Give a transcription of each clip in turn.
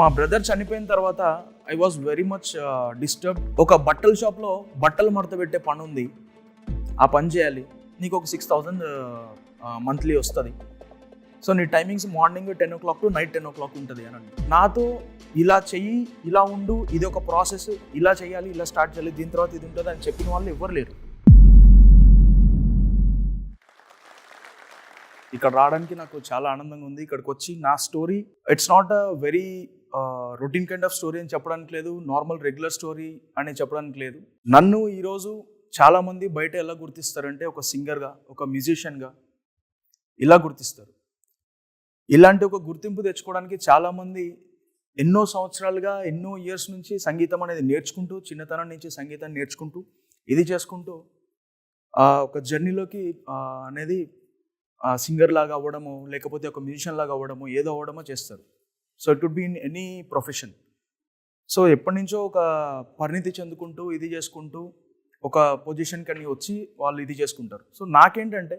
మా బ్రదర్ చనిపోయిన తర్వాత I was very much disturb ఒక బట్టల షాప్లో బట్టలు మడత పెట్టే పని ఉంది. ఆ పని చేయాలి. నీకు ఒక సిక్స్ థౌజండ్ మంత్లీ వస్తుంది. సో నీ timings morning ten o'clock to night ten o'clock ఉంటుంది అని నాతో ఇలా చెయ్యి ఇలా ఉండు ఇది ఒక ప్రాసెస్ ఇలా చేయాలి ఇలా స్టార్ట్ చేయాలి దీని తర్వాత ఇది ఉంటుంది అని చెప్పిన వాళ్ళు ఎవ్వరు లేరు. ఇక్కడ రావడానికి నాకు చాలా ఆనందంగా ఉంది. ఇక్కడికి వచ్చి నా story it's not a very routine kind of story అని చెప్పడానికి లేదు నార్మల్ రెగ్యులర్ స్టోరీ అని చెప్పడానికి లేదు. నన్ను ఈరోజు చాలామంది బయట ఎలా గుర్తిస్తారంటే ఒక సింగర్గా ఒక మ్యూజిషియన్గా ఇలా గుర్తిస్తారు. ఇలాంటి ఒక గుర్తింపు తెచ్చుకోవడానికి చాలామంది ఎన్నో సంవత్సరాలుగా ఎన్నో ఇయర్స్ నుంచి సంగీతం అనేది నేర్చుకుంటూ చిన్నతనం నుంచి సంగీతాన్ని నేర్చుకుంటూ ఇది చేసుకుంటూ ఒక జర్నీలోకి అనేది సింగర్ లాగా అవ్వడమో లేకపోతే ఒక మ్యూజిషియన్ లాగా అవ్వడము ఏదో అవ్వడమో చేస్తారు. So it would be in any profession so ఎప్పటి నుంచో ఒక పరిణితి చెందుకుంటూ ఇది చేసుకుంటూ ఒక పొజిషన్కి అని వచ్చి వాళ్ళు ఇది చేసుకుంటారు. సో నాకేంటంటే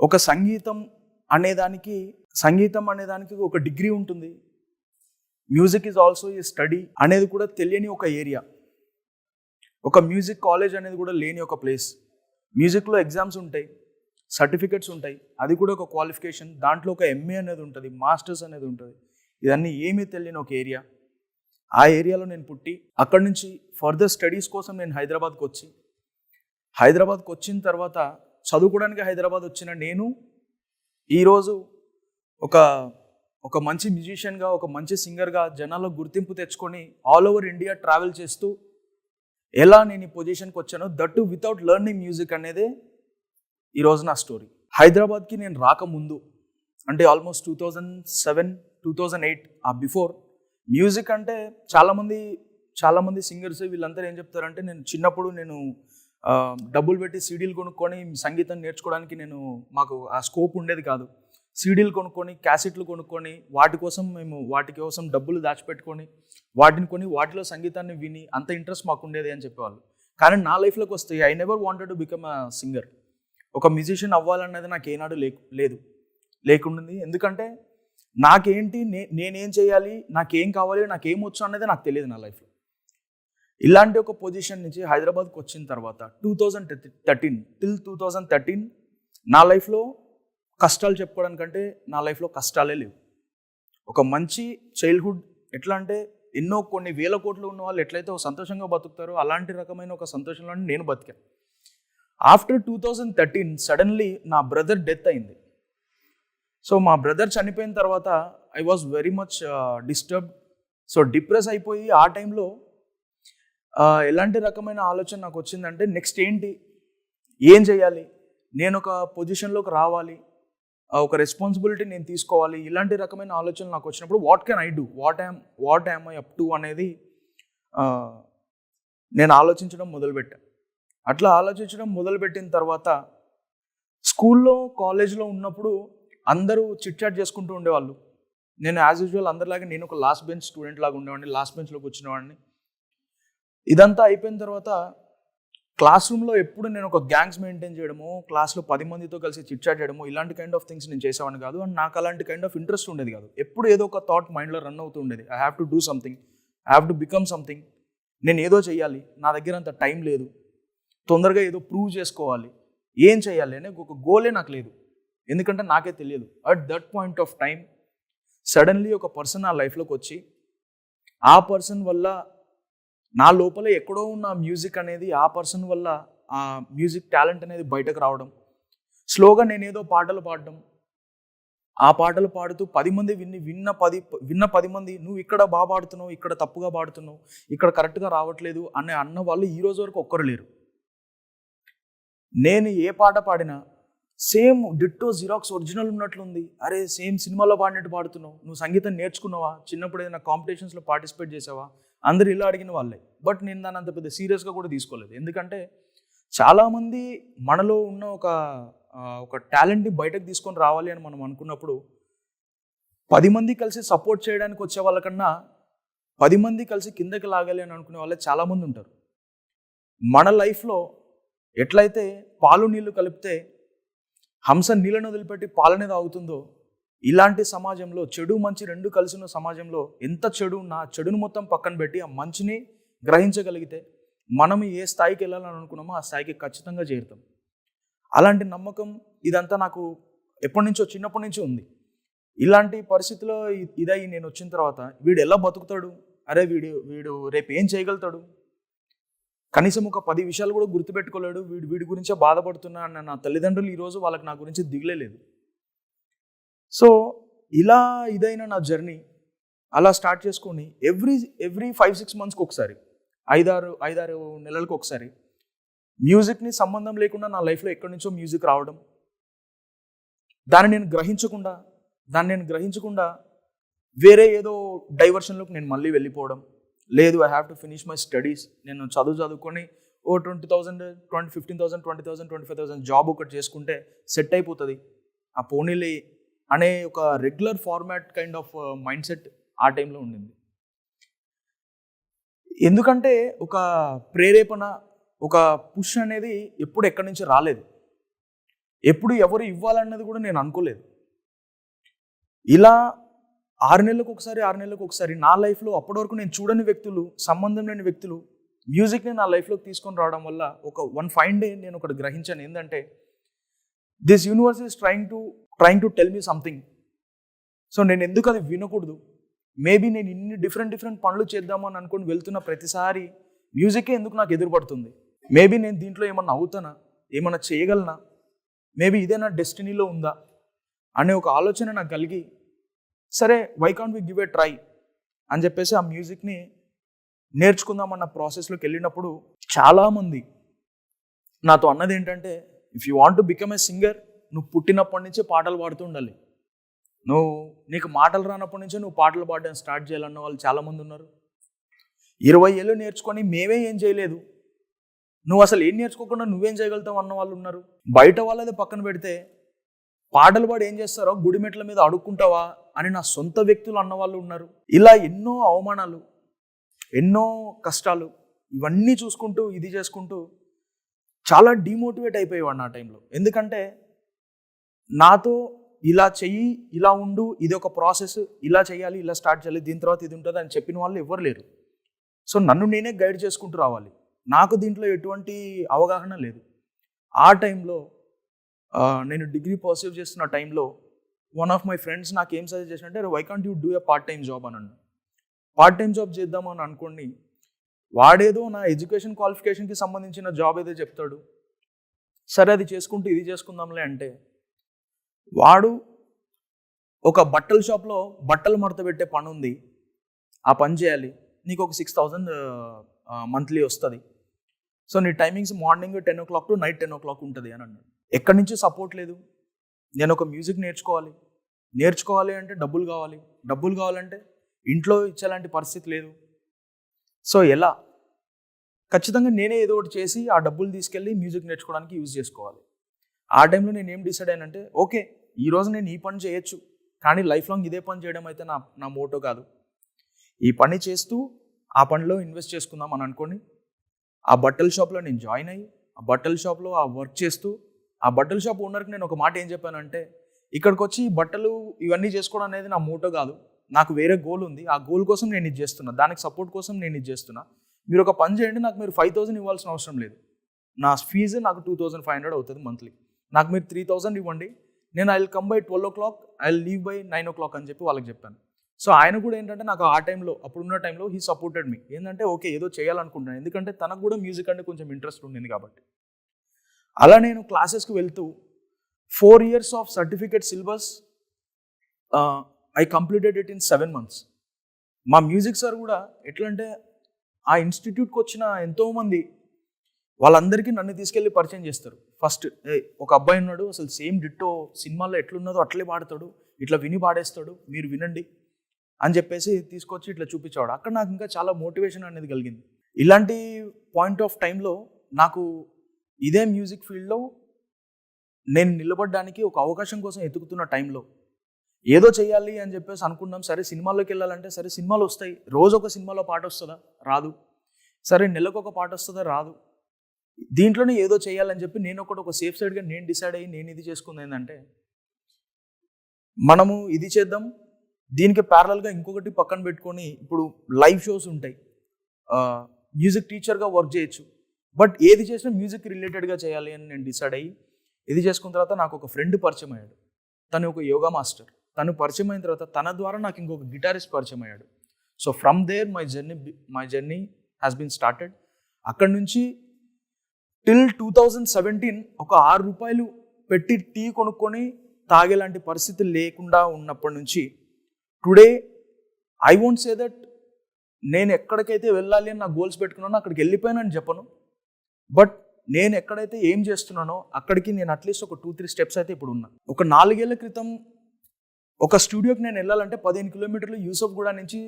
ఒక సంగీతం అనేదానికి సంగీతం అనేదానికి ఒక డిగ్రీ ఉంటుంది. మ్యూజిక్ ఈజ్ ఆల్సో ఈ స్టడీ అనేది కూడా తెలియని ఒక ఏరియా. ఒక మ్యూజిక్ కాలేజ్ అనేది కూడా లేని ఒక ప్లేస్ మ్యూజిక్లో ఎగ్జామ్స్ ఉంటాయి సర్టిఫికెట్స్ ఉంటాయి అది కూడా ఒక క్వాలిఫికేషన్ దాంట్లో ఒక ఎంఏ అనేది ఉంటుంది మాస్టర్స్ అనేది ఉంటుంది. ఇదన్నీ ఏమీ తెలియని ఒక ఏరియా. ఆ ఏరియాలో నేను పుట్టి అక్కడి నుంచి ఫర్దర్ స్టడీస్ కోసం నేను హైదరాబాద్కి వచ్చి హైదరాబాద్కి వచ్చిన తర్వాత చదువుకోవడానికి హైదరాబాద్ వచ్చిన నేను ఈరోజు ఒక ఒక మంచి మ్యూజిషియన్గా ఒక మంచి సింగర్గా జనాల్లో గుర్తింపు తెచ్చుకొని ఆల్ ఓవర్ ఇండియా ట్రావెల్ చేస్తూ ఎలా నేను ఈ పొజిషన్కి వచ్చానో దట్టు వితౌట్ లెర్నింగ్ మ్యూజిక్ అనేదే ఈరోజు నా స్టోరీ హైదరాబాద్కి నేను రాకముందు అంటే almost two thousand seven two thousand eight ఆ బిఫోర్ మ్యూజిక్ అంటే చాలామంది చాలామంది సింగర్స్ వీళ్ళందరూ ఏం చెప్తారంటే నేను చిన్నప్పుడు నేను డబ్బులు పెట్టి సీడీలు కొనుక్కొని సంగీతం నేర్చుకోవడానికి నేను మాకు ఆ స్కోప్ ఉండేది కాదు. సీడీలు కొనుక్కొని క్యాసెట్లు కొనుక్కొని వాటి కోసం మేము వాటి కోసం డబ్బులు దాచిపెట్టుకొని వాటిని కొని వాటిలో సంగీతాన్ని విని అంత ఇంట్రెస్ట్ మాకు ఉండేది అని చెప్పేవాళ్ళు. కానీ నా లైఫ్లోకి వస్తే I never wanted to become a singer. ఒక మ్యూజిషియన్ అవ్వాలన్నది నాకు ఏనాడు లేకు లేదు. లేకుండింది. ఎందుకంటే నాకేంటి నే నేనేం చేయాలి? నాకేం కావాలి? నాకేం వచ్చు అనేది నాకు తెలియదు నా లైఫ్లో. ఇలాంటి ఒక పొజిషన్ నుంచి హైదరాబాద్కి వచ్చిన తర్వాత two thousand thirteen till two thousand thirteen నా లైఫ్లో కష్టాలు చెప్పుకోవడానికంటే నా లైఫ్లో కష్టాలే లేవు. ఒక మంచి చైల్డ్హుడ్ ఎట్లా అంటే ఎన్నో కొన్ని వేల కోట్లు ఉన్న వాళ్ళు ఎట్లయితే ఒక సంతోషంగా బతుకుతారో అలాంటి రకమైన ఒక సంతోషంలో నేను బతికాను. After two thousand thirteen suddenly నా బ్రదర్ డెత్ అయింది. సో మా బ్రదర్ చనిపోయిన తర్వాత I was very much disturb so depress అయిపోయి ఆ టైంలో ఎలాంటి రకమైన ఆలోచన నాకు వచ్చిందంటే నెక్స్ట్ ఏంటి? ఏం చేయాలి? నేను ఒక పొజిషన్లోకి రావాలి. ఆ, ఒక రెస్పాన్సిబిలిటీ నేను తీసుకోవాలి. ఇలాంటి రకమైన ఆలోచనలు నాకు వచ్చినప్పుడు what can I do what I'm what I'm I up to అనేది నేను ఆలోచించడం మొదలుపెట్టాను అట్లా ఆలోచించడం మొదలుపెట్టిన తర్వాత స్కూల్లో కాలేజ్లో ఉన్నప్పుడు అందరూ చిట్ చాట్ చేసుకుంటూ ఉండేవాళ్ళు. నేను యాజ్ యూజువల్ అందరిలాగా నేను ఒక లాస్ట్ బెంచ్ స్టూడెంట్ లాగా ఉండేవాడిని లాస్ట్ బెంచ్లోకి వచ్చినవాడిని. ఇదంతా అయిపోయిన తర్వాత క్లాస్ రూమ్లో ఎప్పుడు నేను ఒక గ్యాంగ్స్ మెయింటైన్ చేయడము క్లాస్లో పది మందితో కలిసి చిట్ చాట్ చేయడము ఇలాంటి కైండ్ ఆఫ్ థింగ్స్ నేను చేసేవాడిని కాదు. అండ్ నాకు అలాంటి కైండ్ ఆఫ్ ఇంట్రెస్ట్ ఉండేది కాదు. ఎప్పుడు ఏదో ఒక థాట్ మైండ్లో రన్ అవుతూ ఉండేది. I have to do something I have to become something నేను ఏదో చేయాలి నా దగ్గర అంత టైం లేదు. తొందరగా ఏదో ప్రూవ్ చేసుకోవాలి. ఏం చేయాలి అనే ఒక గోలే నాకు లేదు. ఎందుకంటే నాకే తెలియదు. At that point of time suddenly ఒక పర్సన్ నా లైఫ్లోకి వచ్చి ఆ పర్సన్ వల్ల నా లోపల ఎక్కడో ఉన్న మ్యూజిక్ అనేది ఆ పర్సన్ వల్ల ఆ మ్యూజిక్ టాలెంట్ అనేది బయటకు రావడం స్లోగా నేనేదో పాటలు పాడడం ఆ పాటలు పాడుతూ పది మంది విన్ని విన్న పది విన్న పది మంది నువ్వు ఇక్కడ బాగా పాడుతున్నావు ఇక్కడ తప్పుగా పాడుతున్నావు ఇక్కడ కరెక్ట్గా రావట్లేదు అనే అన్న వాళ్ళు ఈ రోజు వరకు ఒక్కరు లేరు. నేను ఏ పాట పాడినా సేమ్ డిట్టో జిరాక్స్ ఒరిజినల్ ఉన్నట్లుంది. అరే సేమ్ సినిమాలో పాడినట్టు పాడుతున్నావు. నువ్వు సంగీతం నేర్చుకున్నావా? చిన్నప్పుడు ఏదైనా కాంపిటీషన్స్లో పార్టిసిపేట్ చేసావా? అందరు ఇలా అడిగిన వాళ్ళే. బట్ నేను దాన్ని అంత పెద్ద సీరియస్గా కూడా తీసుకోలేదు. ఎందుకంటే చాలామంది మనలో ఉన్న ఒక ఒక టాలెంట్ని బయటకు తీసుకొని రావాలి అని మనం అనుకున్నప్పుడు పది మంది కలిసి సపోర్ట్ చేయడానికి వచ్చే వాళ్ళకన్నా పది మంది కలిసి కిందకి లాగాలి అని అనుకునే వాళ్ళే చాలామంది ఉంటారు. మన లైఫ్లో ఎట్లయితే పాలు నీళ్ళు కలిపితే హంస నీళ్ళను వదిలిపెట్టి పాలనే తాగుతుందో? ఇలాంటి సమాజంలో చెడు మంచి రెండు కలిసిన సమాజంలో ఎంత చెడు నా చెడును మొత్తం పక్కన పెట్టి ఆ మంచిని గ్రహించగలిగితే మనం ఏ స్థాయికి వెళ్ళాలని అనుకున్నామో ఆ స్థాయికి ఖచ్చితంగా చేరుతాం. అలాంటి నమ్మకం ఇదంతా నాకు ఎప్పటి నుంచో చిన్నప్పటి నుంచి ఉంది. ఇలాంటి పరిస్థితిలో ఇదై నేను వచ్చిన తర్వాత వీడు ఎలా బతుకుతాడు? అరే వీడు వీడు రేపు ఏం చేయగలుగుతాడు? కనీసం ఒక పది విషయాలు కూడా గుర్తుపెట్టుకోలేడు. వీడు వీడి గురించే బాధపడుతున్నా అన్న నా తల్లిదండ్రులు ఈరోజు వాళ్ళకి నా గురించి దిగులేదు సో ఇలా ఇదైన నా జర్నీ అలా స్టార్ట్ చేసుకొని ఎవ్రీ ఎవ్రీ ఫైవ్ సిక్స్ మంత్స్కి ఒకసారి ఐదారు ఐదారు నెలలకు ఒకసారి మ్యూజిక్ని సంబంధం లేకుండా నా లైఫ్లో ఎక్కడి నుంచో మ్యూజిక్ రావడం దాన్ని నేను గ్రహించకుండా దాన్ని నేను గ్రహించకుండా వేరే ఏదో డైవర్షన్లోకి నేను మళ్ళీ వెళ్ళిపోవడం లేదు I have to finish my studies నేను చదువు చదువుకొని ఓ twenty thousand twenty fifteen thousand twenty thousand twenty five thousand job ఒకటి చేసుకుంటే సెట్ అయిపోతుంది. ఆ పోనీలే అనే ఒక regular format kind of mind set ఆ టైంలో ఉండింది. ఎందుకంటే ఒక ప్రేరేపణ ఒక పుష్ అనేది ఎప్పుడు ఎక్కడి నుంచి రాలేదు. ఎప్పుడు ఎవరు ఇవ్వాలన్నది కూడా నేను అనుకోలేదు. ఇలా ఆరు నెలలకు ఒకసారి ఆరు నెలలకు ఒకసారి నా లైఫ్లో అప్పటి వరకు నేను చూడని వ్యక్తులు సంబంధం లేని వ్యక్తులు మ్యూజిక్ని నా లైఫ్లోకి తీసుకొని రావడం వల్ల ఒక వన్ ఫైన్ డే నేను ఒకటి గ్రహించాను. ఏంటంటే this universe is trying to trying to tell me something. So నేను ఎందుకు అది వినకూడదు? మేబీ నేను ఇన్ని డిఫరెంట్ డిఫరెంట్ పనులు చేద్దామని అనుకుని వెళ్తున్న ప్రతిసారి మ్యూజికే ఎందుకు నాకు ఎదురుపడుతుంది? మేబీ నేను దీంట్లో ఏమన్నా అవుతానా? ఏమన్నా చేయగలనా? మేబీ ఇదే నా డెస్టినీలో ఉందా? అనే ఒక ఆలోచన నాకు కలిగి సరే why can't we give a try అని చెప్పేసి ఆ మ్యూజిక్ని నేర్చుకుందామన్న ప్రాసెస్లోకి వెళ్ళినప్పుడు చాలామంది నాతో అన్నది ఏంటంటే if you want to become a singer నువ్వు పుట్టినప్పటి నుంచే పాటలు పాడుతూ ఉండాలి. నువ్వు నీకు మాటలు రానప్పటి నుంచే నువ్వు పాటలు పాడడం స్టార్ట్ చేయాలన్న వాళ్ళు చాలామంది ఉన్నారు. ఇరవై ఏళ్ళు నేర్చుకొని మేమే ఏం చేయలేదు. నువ్వు అసలు ఏం నేర్చుకోకుండా నువ్వేం చేయగలుగుతావు అన్న వాళ్ళు ఉన్నారు. బయట వాళ్ళది పక్కన పెడితే పాటలు పాడు ఏం చేస్తారో గుడిమెట్ల మీద అడుక్కుంటావా అని నా సొంత వ్యక్తులు అన్న వాళ్ళు ఉన్నారు. ఇలా ఎన్నో అవమానాలు ఎన్నో కష్టాలు ఇవన్నీ చూసుకుంటూ ఇది చేసుకుంటూ చాలా డిమోటివేట్ అయిపోయేవాడు నా టైంలో. ఎందుకంటే నాతో ఇలా చెయ్యి ఇలా ఉండు ఇది ఒక ప్రాసెస్ ఇలా చేయాలి ఇలా స్టార్ట్ చేయాలి దీని తర్వాత ఇది ఉంటుంది అని చెప్పిన వాళ్ళు ఎవరు లేరు. సో నన్ను నేనే గైడ్ చేసుకుంటూ రావాలి. నాకు దీంట్లో ఎటువంటి అవగాహన లేదు. ఆ టైంలో నేను డిగ్రీ పర్సీవ్ చేస్తున్న టైంలో వన్ ఆఫ్ మై ఫ్రెండ్స్ నాకు ఏం suggest చేసినంటే why can't you do a part time job అని అన్నాడు పార్ట్ టైం జాబ్ చేద్దామని అనుకోండి వాడేదో నా ఎడ్యుకేషన్ క్వాలిఫికేషన్కి సంబంధించిన జాబ్ ఏదో చెప్తాడు. సరే అది చేసుకుంటూ ఇది చేసుకుందాంలే అంటే వాడు ఒక బట్టల షాప్లో బట్టలు మడత పెట్టే పని ఉంది. ఆ పని చేయాలి. నీకు ఒక సిక్స్ థౌజండ్ మంత్లీ వస్తుంది. సో నీ timings morning ten o'clock to night ten o'clock ఉంటుంది అని అన్నాడు. ఎక్కడి నుంచి సపోర్ట్ లేదు? నేను ఒక మ్యూజిక్ నేర్చుకోవాలి. నేర్చుకోవాలి అంటే డబ్బులు కావాలి. డబ్బులు కావాలంటే ఇంట్లో ఇచ్చేలాంటి పరిస్థితి లేదు. సో ఎలా? ఖచ్చితంగా నేనే ఏదో ఒకటి చేసి ఆ డబ్బులు తీసుకెళ్ళి మ్యూజిక్ నేర్చుకోవడానికి యూజ్ చేసుకోవాలి. ఆ టైంలో నేను ఏం డిసైడ్ అయ్యానంటే ఓకే ఈ రోజు నేను ఈ పని చేయొచ్చు. కానీ లైఫ్ లాంగ్ ఇదే పని చేయడం అయితే నా నా మోటో కాదు. ఈ పని చేస్తూ ఆ పనిలో ఇన్వెస్ట్ చేసుకుందాం అని అనుకోని ఆ బట్టల షాప్లో నేను జాయిన్ అయ్యి ఆ బట్టల షాప్లో ఆ వర్క్ చేస్తూ ఆ బట్టల షాప్ ఓనర్కి నేను ఒక మాట ఏం చెప్పానంటే ఇక్కడికి వచ్చి బట్టలు ఇవన్నీ చేసుకోవడం అనేది నా మూటో కాదు. నాకు వేరే గోల్ ఉంది. ఆ గోల్ కోసం నేను ఇది చేస్తున్నా. దానికి సపోర్ట్ కోసం నేను ఇది చేస్తున్నా. మీరు ఒక పని చేయండి. నాకు మీరు ఫైవ్ థౌసండ్ ఇవ్వాల్సిన అవసరం లేదు. నా ఫీజు నాకు టూ థౌసండ్ ఫైవ్ హండ్రెడ్ అవుతుంది మంత్లీ నాకు మీరు త్రీ థౌసండ్ ఇవ్వండి. నేను I will come by twelve o'clock I will leave by nine o'clock అని చెప్పి వాళ్ళకి చెప్పాను. సో ఆయన కూడా ఏంటంటే నాకు ఆ టైంలో అప్పుడున్న టైంలో హీ సపోర్టెడ్ మీ ఏంటంటే ఓకే ఏదో చేయాలనుకుంటున్నాను. ఎందుకంటే తనకు కూడా మ్యూజిక్ అంటే కొంచెం ఇంట్రెస్ట్ ఉండింది కాబట్టి. అలా నేను క్లాసెస్కి వెళ్తూ four years of certificate syllabus I completed it in seven months. మా మ్యూజిక్ సార్ కూడా ఎట్లా అంటే ఆ ఇన్స్టిట్యూట్కి వచ్చిన ఎంతోమంది వాళ్ళందరికీ నన్ను తీసుకెళ్ళి పరిచయం చేస్తారు. ఫస్ట్ ఒక అబ్బాయి ఉన్నాడు అసలు సేమ్ డిట్టో సినిమాల్లో ఎట్లున్నదో అట్లే పాడతాడు ఇట్లా విని పాడేస్తాడు మీరు వినండి అని చెప్పేసి తీసుకొచ్చి ఇట్లా చూపించేవాడు. అక్కడ నాకు ఇంకా చాలా మోటివేషన్ అనేది కలిగింది. ఇలాంటి పాయింట్ ఆఫ్ టైంలో నాకు ఇదే మ్యూజిక్ ఫీల్డ్లో నేను నిలబడడానికి ఒక అవకాశం కోసం ఎతుకుతున్న టైంలో ఏదో చేయాలి అని చెప్పేసి అనుకున్నాం. సరే సినిమాల్లోకి వెళ్ళాలంటే సరే సినిమాలు వస్తాయి. రోజు ఒక సినిమాలో పాట వస్తుందా? రాదు. సరే నెలకు ఒక పాట వస్తుందా? రాదు. దీంట్లోనే ఏదో చేయాలని చెప్పి నేను ఒకటి ఒక సేఫ్ సైడ్గా నేను డిసైడ్ అయ్యి నేను ఇది చేసుకుంది ఏంటంటే మనము ఇది చేద్దాం. దీనికి ప్యారలల్గా ఇంకొకటి పక్కన పెట్టుకొని ఇప్పుడు లైవ్ షోస్ ఉంటాయి. మ్యూజిక్ టీచర్గా వర్క్ చేయొచ్చు. బట్ ఏది చేసినా మ్యూజిక్ రిలేటెడ్గా చేయాలి అని నేను డిసైడ్ అయ్యి ఇది చేసుకున్న తర్వాత నాకు ఒక ఫ్రెండ్ పరిచయం అయ్యాడు. తను ఒక యోగా మాస్టర్ తను పరిచయం అయిన తర్వాత తన ద్వారా నాకు ఇంకొక గిటారిస్ట్ పరిచయం అయ్యాడు. So from there my journey my journey has been started అక్కడ నుంచి టిల్ టూ థౌజండ్ సెవెంటీన్ ఒక ఆరు రూపాయలు పెట్టి టీ కొనుక్కొని తాగేలాంటి పరిస్థితి లేకుండా ఉన్నప్పటి నుంచి today I won't say that నేను ఎక్కడికైతే వెళ్ళాలి అని నా గోల్స్ పెట్టుకున్నానో అక్కడికి వెళ్ళిపోయానని చెప్పను. బట్ నేను ఎక్కడైతే ఏం చేస్తున్నానో అక్కడికి నేను అట్లీస్ట్ ఒక టూ త్రీ స్టెప్స్ అయితే ఇప్పుడు ఉన్నా. ఒక నాలుగేళ్ళ క్రితం ఒక స్టూడియోకి నేను వెళ్ళాలంటే పదిహేను కిలోమీటర్లు యూసఫ్గూడ నుంచి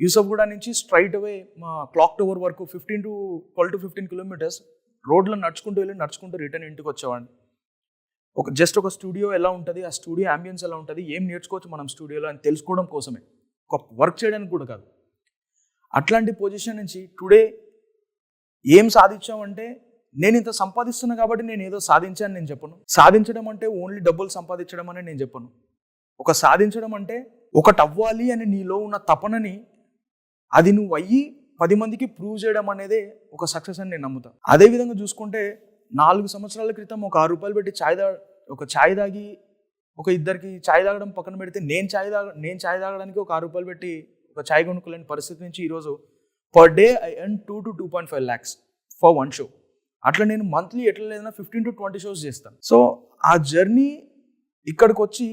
యూసఫ్ యూసఫ్గూడ నుంచి స్ట్రైట్ అవే మా క్లాక్ టవర్ వరకు fifteen to twelve to fifteen kilometres రోడ్లో నడుచుకుంటూ వెళ్ళి నడుచుకుంటూ రిటర్న్ ఇంటికి వచ్చేవాడిని. ఒక జస్ట్ ఒక స్టూడియో ఎలా ఉంటుంది ఆ స్టూడియో అంబియన్స్ ఎలా ఉంటుంది ఏం నేర్చుకోవచ్చు మనం స్టూడియోలో అని తెలుసుకోవడం కోసమే. ఒక వర్క్ చేయడానికి కూడా కాదు. అట్లాంటి పొజిషన్ నుంచి టుడే ఏం సాధించామంటే నేను ఇంత సంపాదిస్తున్నా కాబట్టి నేను ఏదో సాధించాను నేను చెప్పను. సాధించడం అంటే ఓన్లీ డబ్బులు సంపాదించడం అని నేను చెప్పను. ఒక సాధించడం అంటే ఒకటి అవ్వాలి అని నీలో ఉన్న తపనని అది నువ్వు అయ్యి పది మందికి ప్రూవ్ చేయడం అనేదే ఒక సక్సెస్ అని నేను నమ్ముతాను అదే విధంగా చూసుకుంటే నాలుగు సంవత్సరాల క్రితం ఒక ఆరు రూపాయలు పెట్టి ఛాయ్ దా ఒక ఛాయ్ తాగి ఒక ఇద్దరికి ఛాయ్ తాగడం పక్కన పెడితే నేను ఛాయ్ తాగ నేను ఛాయ్ తాగడానికి ఒక ఆరు రూపాయలు పెట్టి ఒక ఛాయ్ కొనుక్కోలేని పరిస్థితి నుంచి ఈరోజు per day I earn two to two point five lakhs for one show అట్లా నేను మంత్లీ ఎట్లా లేదన్నా ఫిఫ్టీన్ టు ట్వంటీ షోస్ చేస్తాను సో ఆ జర్నీ ఇక్కడికి వచ్చి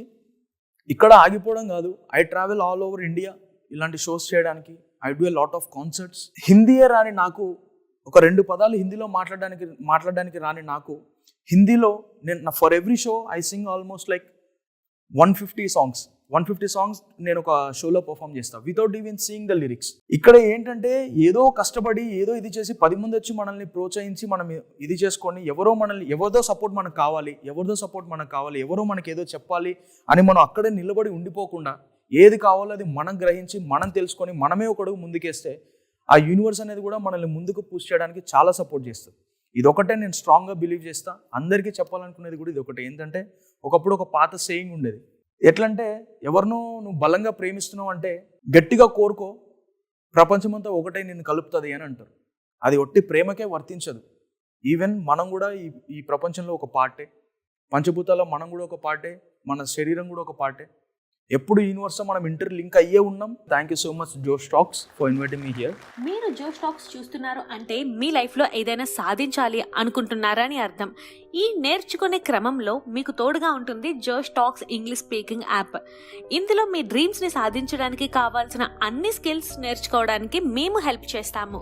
ఇక్కడ ఆగిపోవడం కాదు. I travel all over India ఇలాంటి షోస్ చేయడానికి. I do a lot of concerts హిందీయే రాని నాకు ఒక రెండు పదాలు హిందీలో మాట్లాడడానికి మాట్లాడడానికి రాని నాకు హిందీలో నేను for every show I sing almost like one fifty songs one fifty songs నేను ఒక షోలో పర్ఫామ్ చేస్తాను without even seeing the lyrics ఇక్కడ ఏంటంటే ఏదో కష్టపడి ఏదో ఇది చేసి పది మంది వచ్చి మనల్ని ప్రోత్సహించి మనం ఇది చేసుకొని ఎవరో మనల్ని ఎవరిదో సపోర్ట్ మనకు కావాలి ఎవరిదో సపోర్ట్ మనకు కావాలి ఎవరో మనకి ఏదో చెప్పాలి అని మనం అక్కడే నిలబడి ఉండిపోకుండా ఏది కావాలో అది మనం గ్రహించి మనం తెలుసుకొని మనమే ఒకడు ముందుకేస్తే ఆ యూనివర్స్ అనేది కూడా మనల్ని ముందుకు పూజ చేయడానికి చాలా సపోర్ట్ చేస్తుంది. ఇదొకటే నేను స్ట్రాంగ్గా బిలీవ్ చేస్తా. అందరికీ చెప్పాలనుకునేది కూడా ఇది ఒకటి ఏంటంటే ఒకప్పుడు ఒక పాత సేయింగ్ ఉండేది. ఎట్లంటే ఎవరినో నువ్వు బలంగా ప్రేమిస్తున్నావు అంటే గట్టిగా కోరుకో ప్రపంచమంతా ఒకటే నిన్ను కలుపుతుంది అని అంటారు. అది ఒట్టి ప్రేమకే వర్తించదు. ఈవెన్ మనం కూడా ఈ ఈ ప్రపంచంలో ఒక పార్టే పంచభూతాల్లో మనం కూడా ఒక పార్టే మన శరీరం కూడా ఒక పార్టే. ఎప్పుడు యూనివర్స్తో మనం ఇంటర్ లింక్ అయ్యే ఉన్నాం? Thank you so much Josh Talks for inviting me here మీరు జో స్టాక్స్ చూస్తున్నారు అంటే మీ లైఫ్లో ఏదైనా సాధించాలి అనుకుంటున్నారా అని అర్థం. ఈ నేర్చుకునే క్రమంలో మీకు తోడుగా ఉంటుంది Josh Talks English speaking app ఇందులో మీ డ్రీమ్స్ని సాధించడానికి కావాల్సిన అన్ని స్కిల్స్ నేర్చుకోవడానికి మేము హెల్ప్ చేస్తాము.